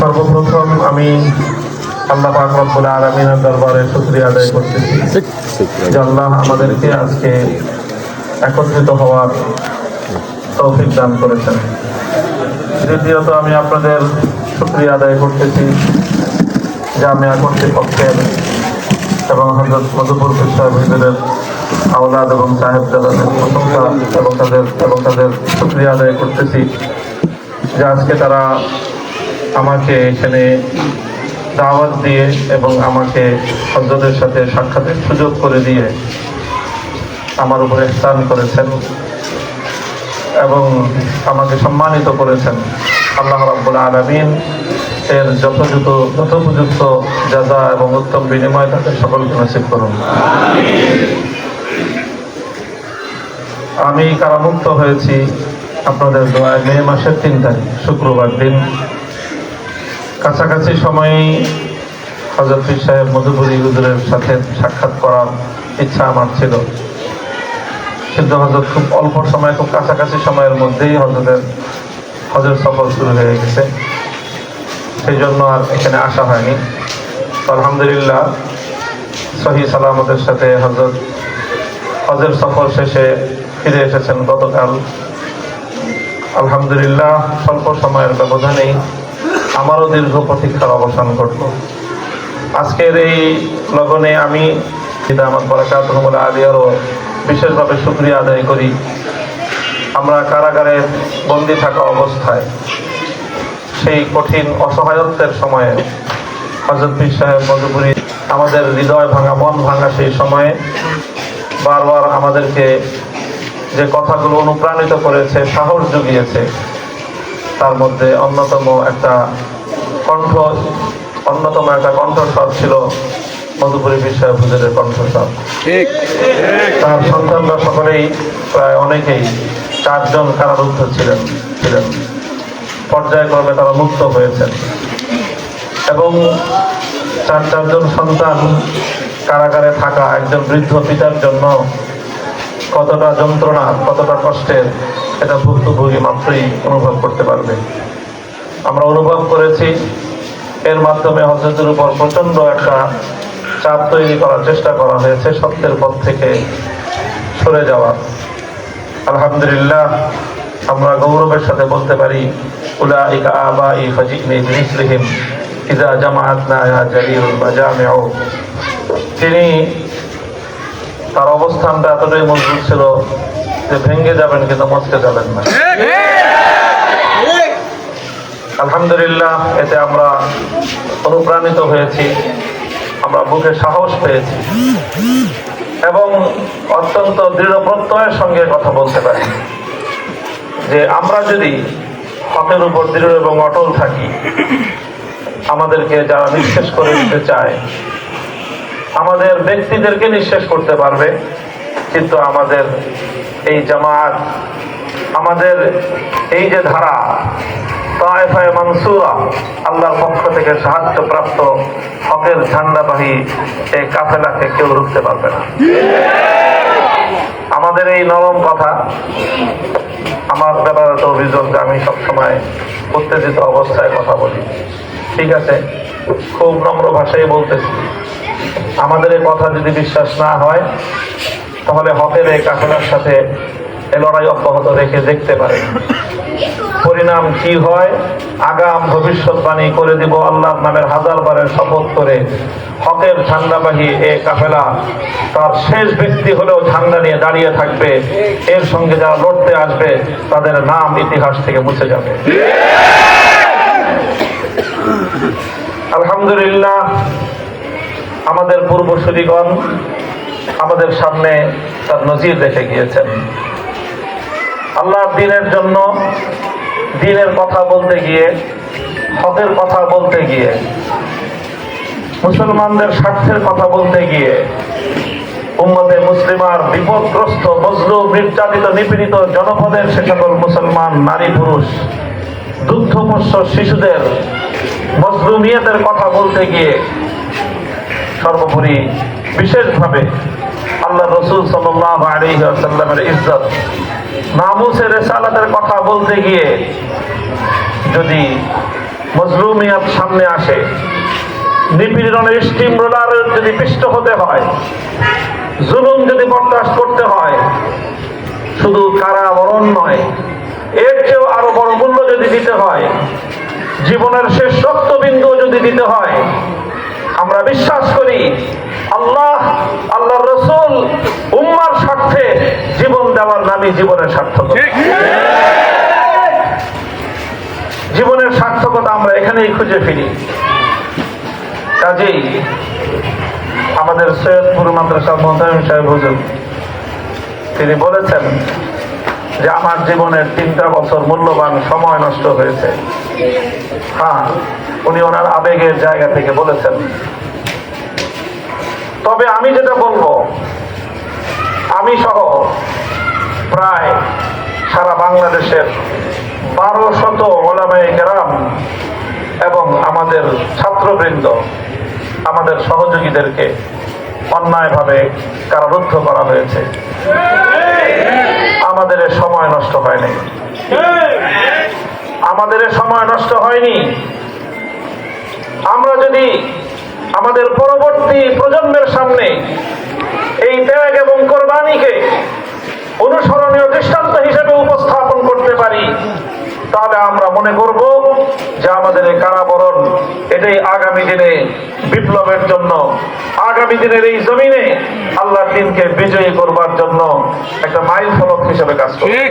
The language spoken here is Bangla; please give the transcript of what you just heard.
সর্বপ্রথম আমি আল্লাহ পাক রব্বুল আলামিনের দরবারে শুকরিয়া আদায় করতেছি যে আল্লাহ আমাদেরকে আজকে একত্রিত হওয়ার তৌফিক দান করেছেন। দ্বিতীয়ত আমি আপনাদের শুকরিয়া আদায় করতেছি জামিয়া কর্তৃপক্ষের এবং হজরত মধুপুর সাহেবের আওলাদ এবং সাহেব দাদাদের প্রশংসা এবং তাদের এবং তাদের শুক্রিয়া আদায় করতেছি যে আজকে তারা আমাকে এখানে দাওয়াত দিয়ে এবং আমাকে হজরতের সাথে সাক্ষাতের সুযোগ করে দিয়ে আমার উপরে স্থান করেছেন এবং আমাকে সম্মানিত করেছেন। আল্লাহ রাব্বুল আলামিন এর যথাযথ, যথোপযুক্ত যাজা এবং উত্তম বিনিময় তাদের সকলকে নসিব করুন। আমি কারামুক্ত হয়েছি আপনাদের দোয়ায় মে মাসের তিন তারিখ, শুক্রবার দিন। কাছাকাছি সময়েই হজরত পীর সাহেব মধুপুরী হুজুরের সাথে সাক্ষাৎ করার ইচ্ছা আমার ছিল। কিন্তু হজরত খুব অল্প সময়, খুব কাছাকাছি সময়ের মধ্যেই হজরতের হজর সফর শুরু হয়ে গেছে। সেই জন্য আর এখানে আসা হয়নি। আলহামদুলিল্লাহ, সহি সালামতের সাথে হজরত হজের সফর শেষে ফিরে এসেছেন গতকাল। আলহামদুলিল্লাহ, স্বল্প সময়ের ব্যবধানেই আমারও দীর্ঘ প্রতীক্ষার অবসান ঘটল। আজকের এই লগনে আমি আমার বরাকাত আলিয়ারও বিশেষভাবে শুক্রিয়া আদায় করি। আমরা কারাগারে বন্দি থাকা অবস্থায় সেই কঠিন অসহায়ত্বের সময়ে হজরত পীর সাহেব মধুপুরী আমাদের হৃদয় ভাঙা, মন ভাঙা সেই সময়ে বারবার আমাদেরকে যে কথাগুলো অনুপ্রাণিত করেছে, সাহস জুগিয়েছে তার মধ্যে অন্যতম একটা কণ্ঠ অন্যতম একটা কণ্ঠস্বর ছিল মধুপুরী বিষয় হুজুরের কণ্ঠস্বর। ঠিক। তার সন্তানরা সকলেই প্রায় অনেকেই চারজন কারারুদ্ধ ছিলেন ছিলেন। পর্যায়ক্রমে তারা মুক্ত হয়েছেন। এবং চার চারজন সন্তান কারাগারে থাকা একজন বৃদ্ধ পিতার জন্য কতটা যন্ত্রণা, কতটা কষ্টের, এটা ভুক্তভোগী মাত্রই অনুভব করতে পারবে। আমরা অনুভব করেছি, এর মাধ্যমে হজরতের উপর প্রচণ্ড একটা চাপ তৈরি করার চেষ্টা করা হয়েছে, সত্যের পথ থেকে সরে যাওয়া আলহামদুলিল্লাহ, আমরা গৌরবের সাথে বলতে পারি মাজামিউ। তিনি তার অবস্থানটা এতটাই মজবুত ছিল যে ভেঙে যাবেন কিন্তু মচকে যাবেন না। আলহামদুলিল্লাহ, এতে আমরা অনুপ্রাণিত হয়েছি, আমরা বুকে সাহস পেয়েছি এবং অত্যন্ত দৃঢ় প্রত্যয়ের সঙ্গে কথা বলতে পারি যে আমরা যদি হকের উপর দৃঢ় এবং অটল থাকি, আমাদেরকে যারা নিঃশেষ করে দিতে চায় আমাদের ব্যক্তিদেরকে নিঃশেষ করতে পারবে, কিন্তু আমাদের এই জামাত, আমাদের এই যে ধারা, তায়েফায়ে মানসুরা, আল্লাহর পক্ষ থেকে সাহায্য প্রাপ্ত হকের ঝান্ডাবাহী এই কাফেলাকে কেউ রুখতে পারবে না। আমাদের এই নরম কথা, আমার ব্যাপারে অভিযোগ যে আমি সবসময় উত্তেজিত অবস্থায় কথা বলি। ঠিক আছে, খুব নম্র ভাষায় বলতেছি। আমাদের কথা যদি বিশ্বাস না হয়, তাহলে হকের এই কাফেলার সাথে এ লড়াই অব্যাহত রেখে দেখতে পারে। পরিণাম কি হয়, আগাম ভবিষ্যৎবাণী করে দিব আল্লাহর নামের হাজার বারের শপথ করে হকের ঝান্ডাবাহী এ কাফেলা তার শেষ ব্যক্তি হলেও ঝান্ডা নিয়ে দাঁড়িয়ে থাকবে। এর সঙ্গে যারা লড়তে আসবে, তাদের নাম ইতিহাস থেকে মুছে যাবে। আলহামদুলিল্লাহ আমাদের পূর্বসূরিগণ আমাদের সামনে তার নজির রেখে গিয়েছেন। আল্লাহ দিনের জন্য দিনের কথা বলতে গিয়ে, হকের কথা বলতে গিয়ে, মুসলমানদের স্বার্থের কথা বলতে গিয়ে, উম্মতে মুসলিমার বিপদগ্রস্ত, মজলুম, নির্যাতিত, নিপীড়িত জনপদের সে সকল মুসলমান, নারী, পুরুষ দুগ্ধপোষ্য শিশুদের, মজলুমিয়তের কথা বলতে গিয়ে সর্বোপরি বিশেষভাবে আল্লাহ রসুল সাল্লামের ইজ্জত, নামুসের রেসালাতের কথা বলতে গিয়ে যদি মজলুমিয়াত সামনে আসে, নিপীড়নের স্টিম রোলার যদি পিষ্ট হতে হয়, জুলুম যদি বরদাস্ত করতে হয়, শুধু কারাবরণ নয়, এর চেয়েও আরও বড় মূল্য যদি দিতে হয়, জীবনের শেষ রক্তবিন্দু যদি দিতে হয় আমরা বিশ্বাস করি আল্লাহ আল্লাহ রসুল উম্মার স্বার্থে জীবন দেওয়ার নামই জীবনের সার্থকতা। জীবনের সার্থকতা আমরা এখানেই খুঁজে ফিরি। কাজেই আমাদের সৈয়দপুর মাদ্রাসা মোহতামিম সাহেব হুজুর তিনি বলেছেন যে আমার জীবনের তিনটা বছর মূল্যবান সময় নষ্ট হয়েছে। হ্যাঁ উনি ওনার আবেগের জায়গা থেকে বলেছেন। তবে আমি যেটা বলব, আমি সহ প্রায় সারা বাংলাদেশের বারো শত ওলামাই কেরাম এবং আমাদের ছাত্রবৃন্দ আমাদের সহযোগীদেরকে অন্যায়ভাবে কারারুদ্ধ করা হয়েছে। আমাদের সময় নষ্ট হয়নি। আমাদের সময় নষ্ট হয়নি। আমরা যদি আমাদের পরবর্তী প্রজন্মের সামনে এই ত্যাগ এবং কোরবানিকে অনুসরণীয় দৃষ্টান্ত হিসেবে উপস্থাপন করতে পারি, তাহলে আমরা মনে করব যে আমাদের এই কারাবরণ এটাই আগামী দিনে বিপ্লবের জন্য, আগামী দিনের এই জমিনে আল্লাহ দিনকে বিজয়ী করবার জন্য একটা মাইল ফলক হিসেবে কাজ করবে।